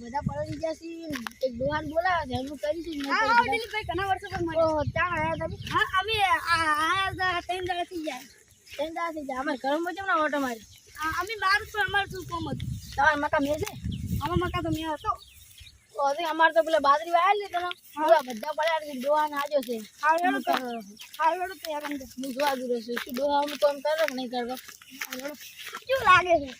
બધા પડી જશે એક દોહાન બોલાવે છે એનું કરીશું ને હા, હા, દિલીપભાઈ, ઘણા વર્ષો પર મળ્યો. ઓ ત્યાં આયા તમે? હા, અમે આયા હતા, ત્રણ દાડા થઈ ગયા. ત્રણ દાડા થઈ જાય અમારે ઘરમાં કેમ ના ઓટો મારી હા અમે બાર પર અમાર શું કોમ હતું. તમારે મકા મેં છે? અમાર મકા તો મેં હતો. તો હવે અમારે તો પેલા બાદરી વાયેલી લે તમે હા. બધા પડ્યા છે દોહાન આજો છે. હા, હું હેડો તો. કરો. છો? હા, હેડો તો યાર હું જોવા દઉં છું. શું દોહા હું કોમ કરો કે નહીં કરો? કેવું લાગે છે?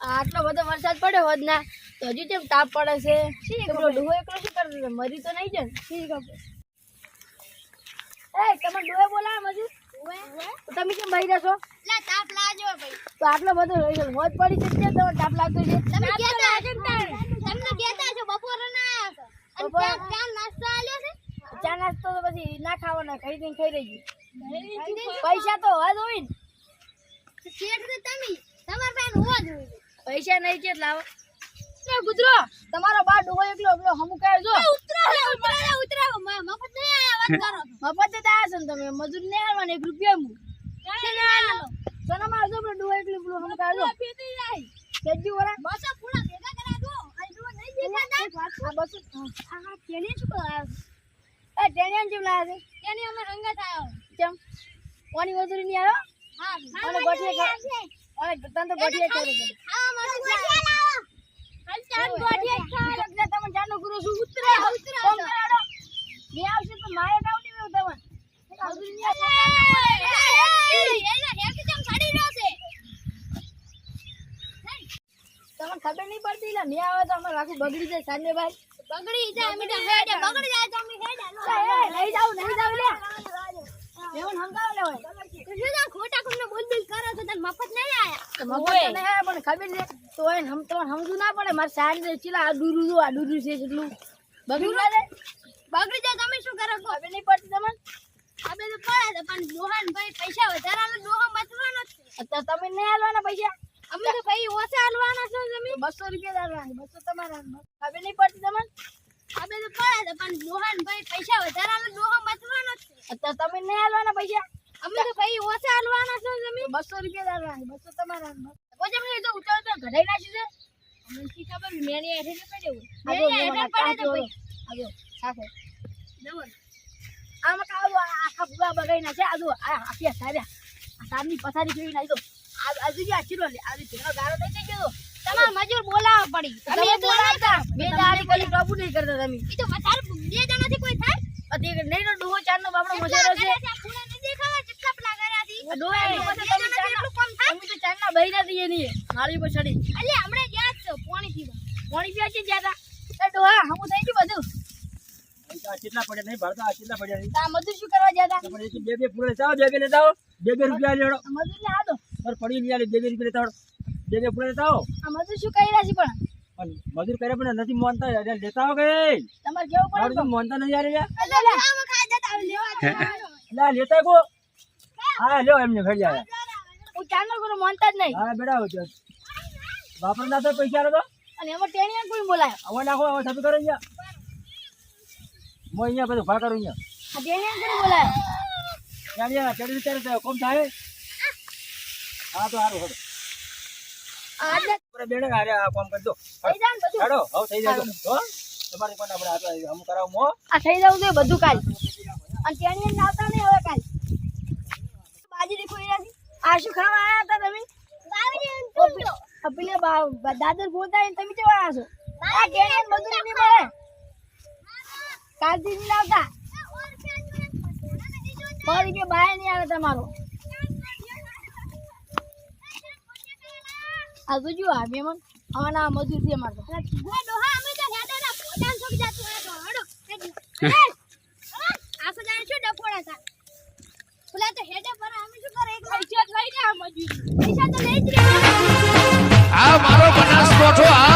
આટલો બધો વરસાદ પડ્યો હોત ના તો હજુ કેમ તાપ પડે છે શી તો એકલો શું કરે છે મરી તો નહીં જાય ને શી ખબર? એ તમે ડૂહે બોલા મજુ તમે કેમ ભાઈ રહેશો લા, તાપ લાજો ભાઈ. તો આટલો બધો મોજ પડી છે તો તાપ લાગતો છે તમે કેતા છો તમને કેતા છો બપોરે ના આયા છો. અને બપોરે? ચા- નાસ્તો આલ્યો છે? ચા નાસ્તો તો પછી ના ખાવાના ખાઈ દઈને ખાઈ રહી પૈસા તો હોવા જોઈએ ને શેઠ તો તમે. તમારા પાસે હોવા જોઈએ. પૈસા નહીં છે લાવો એ ગુજરો તમારો બા ડોહો એકલો એકલો હમુ કહે જો ઉતરાવો, ઉતરાવો. મ- મફત નહીં આયા, વાત કરો. છો. મફત જ આયા છો ને તમે. મજૂર નહીં આવવાના એક રૂપિયા મુ? સોના મારજો પેલો ડોહો એકલો એકલો હમુ કહે જો જાય. કેજી વરા. બસો પૂળા ભેગા કરા દો. આ ડોહો નહીં દેખાતા? આ બસો. આ હા, તેને શું? એ ટેણિયાને જેમ લાયા તેને અમે રંગત આવ્યો છે કેમ? કોની મજૂરી નહીં આવ્યો? હા, અને ગોઠિયા ખા- અને તને તો ગોઠિયા કરે છે હા, ખબર નહીં પડતી એટલે મેં આવે તો અમારે આખું બગડી જાય સાંજે ભાઈ બગડી જાય બગડી જાય. તો અમે હેડે. એ, નહીં જાવ નહીં જાવ લે. એવું સમજાવ લે હોય. તો શું ખોટા ખોટા બોલ બોલ કરો તો તને મફત નહીં આયા? તો મફત નહીં આવે પણ ખબર ને તો એને હમ તો સમજુ ના પડે. મારે ને ચીલા આ ડૂરું જો આ ડૂરું છે એટલું બગડી ના બગડી જાય તમે શું કરો? ખબર નહીં પડતી તમને? અમે તો પડે પણ ડોહાન ભાઈ પૈસા વધારે આલો, ડોહા બચવાનો છે. અત્યારે તમે નહીં હાલવાના પૈસા? અમે તો ભાઈ ઓછા આલવાના છો તમે. બસો રૂપિયા હાલવાના બસો તમારા હાથમાં. ખબર નહીં પડતી તમને? અમે તો પડે પણ ડોહાન ભાઈ પૈસા વધારે આલો, અત્યારે તમે નહીં હાલવાના પૈસા? અમે તો ભાઈ ઓછા આલવાના છો તમે. બસો રૂપિયા હાલવાના બસો તમારા હાથમાં. પછી તો ઉતાર નાખ્યું છે. અમને શી ખબર મેણી હેઠે ન પડ્યો આ મેં હેઠે પડે તો ભાઈ. સાથે. આમાં આખા પૂરા બગાઈ નાખે આ જો આ આખી સાર્યા આ સારની પથારી જોઈ નાખી દો આજુ જે આ ચીરો લે. આ ભેગો ગાળો થઈ ગયો. તમારે મજૂર બોલાવવા પડી. તમે એકલા બે દાડી કલી પ્રભુ નહીં કરતા તમે. ઈ તો વધારે બે જણાથી કોઈ થાય? અતિ નહીં તો ડોહો ચારનો બાપડો મજા નહીં મારી પર ચડી. હમણાં ગયા જ છો, પોણીથી બસ. પાણી પીવા છે જ્યાં તા. એ ડોહા હમું થઈ ગયું બધું? આ કેટલા પડ્યા નહીં ભરતા કેટલા પડ્યા નહીં. તો આ મજૂર શું કરવા જ્યાં તા? તમારે એક બે બે પૂરા લેતા બે બે લેતા બે બે રૂપિયા લેડો. મજૂર ને આ દો પર પડી આલે બે બે રૂપિયા લેતા બે બે પૂરા લેતા આ મજૂર શું કરી રહ્યા છે પણ પણ? મજૂર કરે પણ નથી માનતા યાર, લેતા આવે તમારે કેવું પડે તો માનતા નહીં યાર હોય, હોય. લેતા કો? હા લ્યો એમને ફેર જાય હું ચારનો કોઈ માનતા જ નહીં. હા બેટા આવો વાપર ના તો પૈસા તો. અને એમાં ટેણિયા કોઈ બોલાય આવો નાખો આવો થપી કરો અહીંયા. મો અહીંયા બધું ભા કરું અહીંયા. આ ટેણિયા કોઈ બોલાય યાર યાર ચડી વિચારે કોમ થાય? હા તો સારું પૂરા બેડે હારે આ કામ કરી દો. થઈ બધું. હેડો હવે થઈ જાય હો? તમારે કોણ આપણે આપણે હમ કરાવો મો આ થઈ જવું જોઈએ બધું કાલ. અને ટેણિયા ના આવતા નહીં હવે કાલ. બાજી દેખો એ નથી આ શું ખાવા આયા હતા તમે? બા- દાદર બોલતા તમે કેવા આવ્યા છો? આ ટેણિયા બધું નહીં મળે. કાલથી નહીં લાવતા ફરી કે બહાર નહીં આવે તમારો. હાલ તો જો આ મેમન આના મજૂર છે મારતો હેડો હા અમે તો હેડો ના પોતાન છોડી જાતું હેડો હેડો. આસો જાણે શું ડફોડા તા પેલા તો હેડે પર અમે શું કરે એક લઈ લઈને આ મજૂર. પૈસા તો લઈ જ રે આ મારો બનાસ કોઠો આ